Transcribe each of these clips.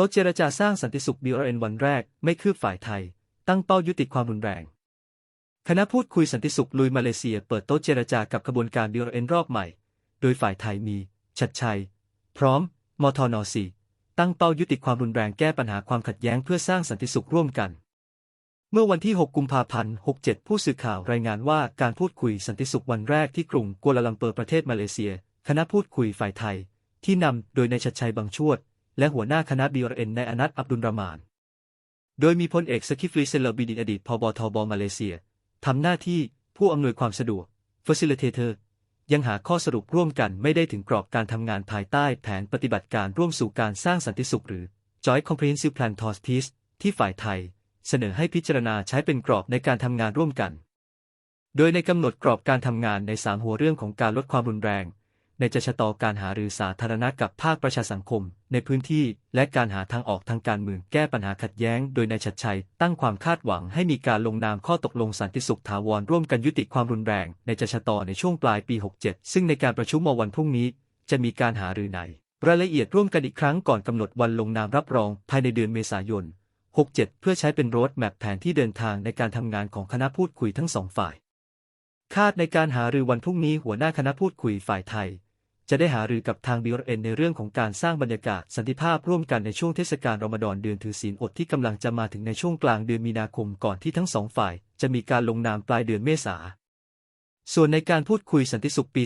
โต๊ะเจรจาสร้างสันติสุข BRN วันแรก ไม่คืบฝ่ายไทย ตั้งเป้ายุติความรุนแรง คณะพูดคุยสันติสุขลุยมาเลเซีย เปิดโต๊ะเจรจากับขบวนการ BRN รอบใหม่ โดยฝ่ายไทยมี ชัดชัย พร้อม มทนสีตั้งเป้ายุติความรุนแรงแก้ปัญหาความขัดแย้งเพื่อสร้างสันติสุขร่วมกัน เมื่อวันที่ 6 กุมภาพันธ์ 67 ผู้สื่อข่าวรายงานว่าการพูดคุยสันติสุขวันแรกที่กรุงกัวลาลัมเปอร์ประเทศมาเลเซีย คณะพูดคุยฝ่ายไทย ที่นำโดยนายชัดชัยบางชวด และหัวหน้าคณะ BRN นายอนัทอับดุลรามาน โดยมีพลเอกสกิฟลีเซลบิดินอดีตพบทบมาเลเซียทำหน้าที่ผู้อำนวยความสะดวก Facilitator ยังหาข้อสรุปร่วมกันไม่ได้ถึงกรอบการทำงานภายใต้แผนปฏิบัติการร่วมสู่การสร้างสันติสุขหรือ Joint Comprehensive Plan t o s Peace ที่ฝ่ายไทย เสนอให้พิจารณาใช้เป็นกรอบในการทำงานร่วมกัน โดยในกำหนดกรอบการทำงานใน3หัวเรื่องของการลดความรุนแรง ในจะชะตอการหารือสาธารณะกับภาคประชาสังคม ในพื้นที่ และการหาทางออกทางการเมืองแก้ปัญหาขัดแย้ง โดยนายชัดชัย ตั้งความคาดหวังให้มีการลงนามข้อตกลงสันติสุขถาวรร่วมกันยุติความรุนแรง ในจะชะตอในช่วงปลายปี 67 ซึ่งในการประชุมวันพรุ่งนี้ จะมีการหารือในรายละเอียดร่วมกันอีกครั้งก่อนกำหนดวันลงนามรับรองภายในเดือนเมษายน 67 เพื่อใช้เป็นรดแมพแผนที่เดินทางในการทำงานของคณะพูดคุยทั้งสองฝ่าย คาดในการหารือวันพรุ่งนี้หัวหน้าคณะพูดคุยฝ่ายไทย จะได้หารือกับทาง BRN ในเรื่องของการสร้างบรรยากาศสันติภาพร่วมกันในช่วงเทศกาลรอมฎอนเดือนถือศีลอดที่กำลังจะมาถึงในช่วงกลางเดือนมีนาคมก่อนที่ทั้งสองฝ่าย จะมีการลงนามปลายเดือนเมษาส่วนในการพูดคุยสันติสุขปี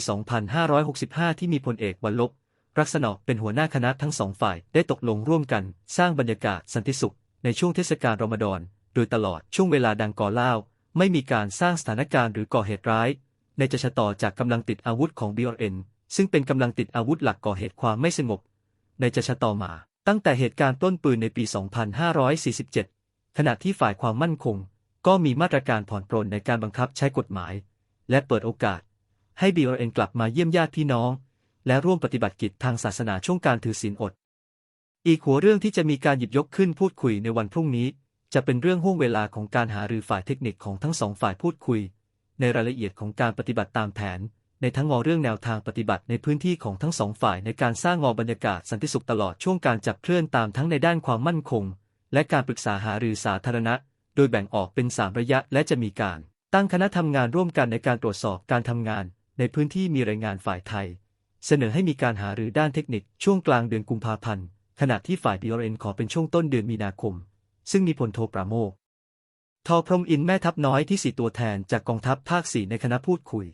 2565 ที่มีพลเอกวันลบ รักษณะเป็นหัวหน้าคณะทั้งสองฝ่ายได้ตกลงร่วมกัน สร้างบรรยากาศสันติสุข ในช่วงเทศกาลรอมฎอน โดยตลอดช่วงเวลาดังกล่าวเล่า ไม่มีการสร้างสถานการณ์หรือก่อเหตุร้าย ในจะชะต่อจากกำลังติดอาวุธของ BRN ซึ่งเป็นกำลังติดอาวุธหลักก่อเหตุความไม่สงบ ในจะชะต่อมา ตั้งแต่เหตุการณ์ต้นปืนในปี 2547 ขณะที่ฝ่ายความมั่นคง ก็มีมาตรการผ่อนปรนในการบังคับใช้กฎหมาย และเปิดโอกาส ให้ BRN กลับมาเยี่ยมญาติพี่น้อง และร่วมปฏิบัติกิจทางศาสนาช่วงการถือศีลอด อีกหัวเรื่องที่จะมีการหยิบยกขึ้นพูดคุยในวันพรุ่งนี้ จะเป็นเรื่องห่วงเวลาของการหารือฝ่ายเทคนิคของทั้งสองฝ่ายพูดคุย ในรายละเอียดของการปฏิบัติตามแผน ในทั้งงอเรื่องแนวทางปฏิบัติในพื้นที่ของทั้งสองฝ่ายในการสร้างงอบรรยากาศสันติสุขตลอดช่วงการจับเคลื่อนตามทั้งในด้านความมั่นคง และการปรึกษาหารือสาธารณะ โดยแบ่งออกเป็น3ระยะและจะมีการ ตั้งคณะทำงานร่วมกันในการตรวจสอบการทำงาน ในพื้นที่มีรายงานฝ่ายไทย เสนอให้มีการหารือด้านเทคนิคช่วงกลางเดือนกุมภาพันธ์ขณะที่ฝ่าย BRN ขอเป็นช่วงต้นเดือนมีนาคม ซึ่งมีพลโทปราโมกทอพรมอินแม่ทัพน้อยที่สี่ตัวแทนจากกองทัพภาคสี่ในคณะพูดคุย